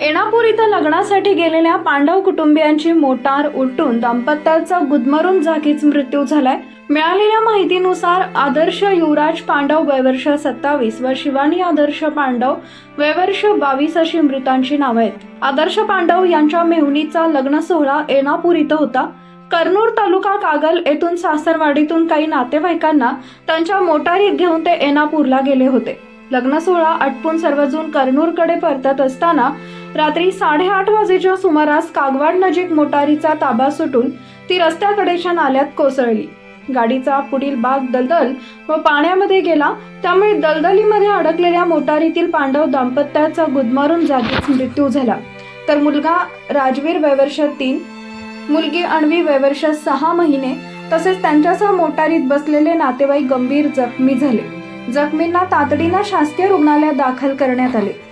एणापूर इथं लग्नासाठी गेलेल्या पांडव कुटुंबियांची मोटार उलटून दाम्पत्याचा गुदमरून जागीच मृत्यू झालाय. मिळालेल्या माहितीनुसार आदर्श युवराज पांडव वयवर्ष सत्तावीस व शिवानी आदर्श पांडव वयवर्ष बावीस अशी मृतांची नावं आहेत. आदर्श पांडव यांच्या मेहुणीचा लग्न सोहळा एणापूर इथं होता. कर्नूर तालुका कागल येथून सासरवाडीतून काही नातेवाईकांना त्यांच्या मोटारीत घेऊन ते एनापूरला गेले होते. लग्न सोहळा आटपून सर्वजून कर्नूरकडे परतत असताना रात्री साडेआठ वाजेच्या सुमारास कागवाड नजीक मोटारीचा ताबा सुटून ती रस्त्याकडेच्या नाल्यात कोसळली. गाडीचा पुढील भाग दलदल व पाण्यामध्ये गेला त्यामुळे दलदलीमध्ये अडकलेल्या मोटारीतील पांडव दाम्पत्याचा गुदमारून जागीच मृत्यू झाला. तर मुलगा राजवीर वयवर्ष तीन मुलगी अण्वी वयवर्ष सहा महिने तसेच त्यांच्यासह मोटारीत बसलेले नातेवाईक गंभीर जखमी झाले. जखमींना तातडीनं शासकीय रुग्णालयात दाखल करण्यात आले.